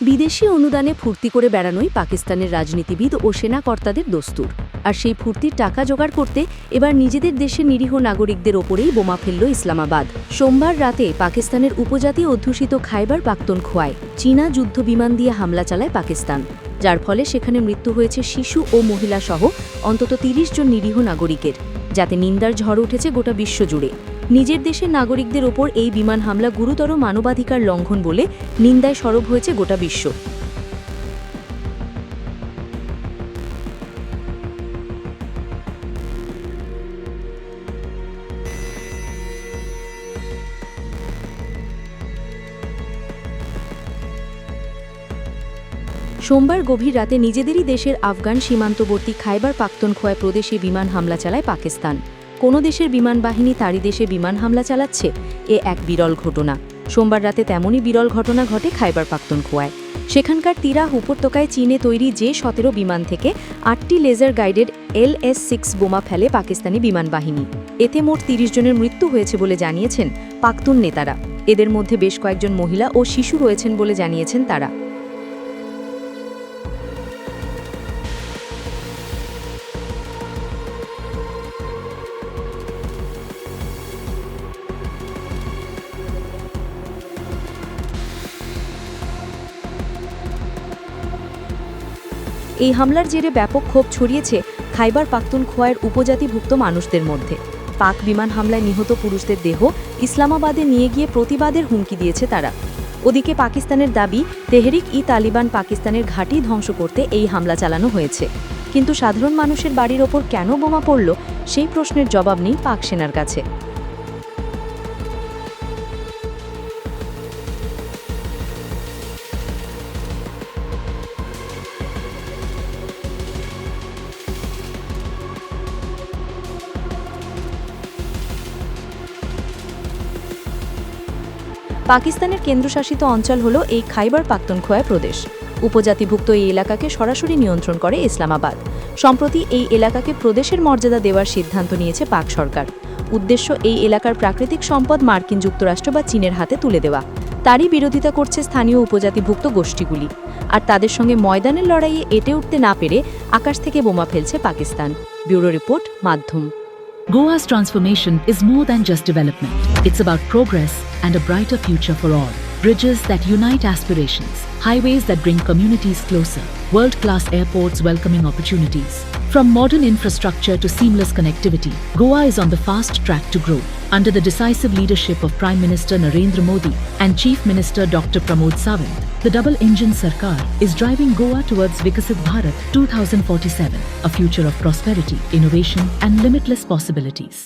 বিদেশি অনুদানে ফুর্তি করে বেড়ানোই পাকিস্তানের রাজনীতিবিদ ও সেনাকর্তাদের দস্তুর। আর সেই ফুর্তির টাকা জোগাড় করতে এবার নিজেদের দেশের নিরীহ নাগরিকদের ওপরেই বোমা ফেলল ইসলামাবাদ। সোমবার রাতে পাকিস্তানের উপজাতি অধ্যুষিত খাইবার পাক্তনখোয়ায় চীনা যুদ্ধ বিমান দিয়ে হামলা চালায় পাকিস্তান। যার ফলে সেখানে মৃত্যু হয়েছে শিশু ও মহিলা সহ অন্তত তিরিশ জন নিরীহ নাগরিকের, যাতে নিন্দার ঝড় উঠেছে গোটা বিশ্বজুড়ে নিজের দেশের নাগরিকদের ওপর এই বিমান হামলা গুরুতর মানবাধিকার লঙ্ঘন বলে নিন্দায় সরব হয়েছে গোটা বিশ্ব। সোমবার গভীর রাতে নিজেদেরই দেশের আফগান সীমান্তবর্তী খাইবার পাক্তনখোয়ায় প্রদেশে বিমান হামলা চালায় পাকিস্তান। কোনো দেশের বিমান বাহিনী তারই দেশে বিমান হামলা চালাচ্ছে, এ এক বিরল ঘটনা। সোমবার রাতে তেমনই বিরল ঘটনা ঘটে খাইবার পাক্তনখোয়ায় সেখানকার তিরাহ উপত্যকায় চীনে তৈরি যে সতেরো বিমান থেকে আটটি laser guided L S six বোমা ফেলে পাকিস্তানি বিমান বাহিনী। এতে মোট তিরিশ জনের মৃত্যু হয়েছে বলে জানিয়েছেন পাক্তুন নেতারা। এদের মধ্যে বেশ কয়েকজন মহিলা ও শিশু রয়েছেন বলে জানিয়েছেন তারা। এই হামলার জেরে ব্যাপক ক্ষোভ ছড়িয়েছে খাইবার পাখতুনখোয়ার উপজাতিভুক্ত মানুষদের মধ্যে। পাক বিমান হামলায় নিহত পুরুষদের দেহ ইসলামাবাদে নিয়ে গিয়ে প্রতিবাদের হুমকি দিয়েছে তারা। ওদিকে পাকিস্তানের দাবি, তেহরিক ই তালিবান পাকিস্তানের ঘাঁটি ধ্বংস করতে এই হামলা চালানো হয়েছে। কিন্তু সাধারণ মানুষের বাড়ির ওপর কেন বোমা পড়ল, সেই প্রশ্নের জবাব নেই পাক সেনার কাছে। পাকিস্তানের কেন্দ্রশাসিত অঞ্চল হল এই খাইবার পাক্তনখোয়া প্রদেশ। উপজাতিভুক্ত এই এলাকাকে সরাসরি নিয়ন্ত্রণ করে ইসলামাবাদ। সম্প্রতি এই এলাকাকে প্রদেশের মর্যাদা দেওয়ার সিদ্ধান্ত নিয়েছে পাক সরকার। উদ্দেশ্য এই এলাকার প্রাকৃতিক সম্পদ মার্কিন যুক্তরাষ্ট্র বা চীনের হাতে তুলে দেওয়া। তারই বিরোধিতা করছে স্থানীয় উপজাতিভুক্ত গোষ্ঠীগুলি। আর তাদের সঙ্গে ময়দানের লড়াইয়ে এটে উঠতে না পেরে আকাশ থেকে বোমা ফেলছে পাকিস্তান। ব্যুরো রিপোর্ট মাধ্যম। Goa's transformation is more than just development. It's about progress and a brighter future for all. Bridges that unite aspirations, highways that bring communities closer, world class airports welcoming opportunities. From modern infrastructure to seamless connectivity, Goa is on the fast track to grow. Under the decisive leadership of Prime Minister Narendra Modi and Chief Minister Dr. Pramod Sawant, the double engine Sarkar is driving Goa towards Vikasit Bharat 2047, a future of prosperity, innovation, and limitless possibilities.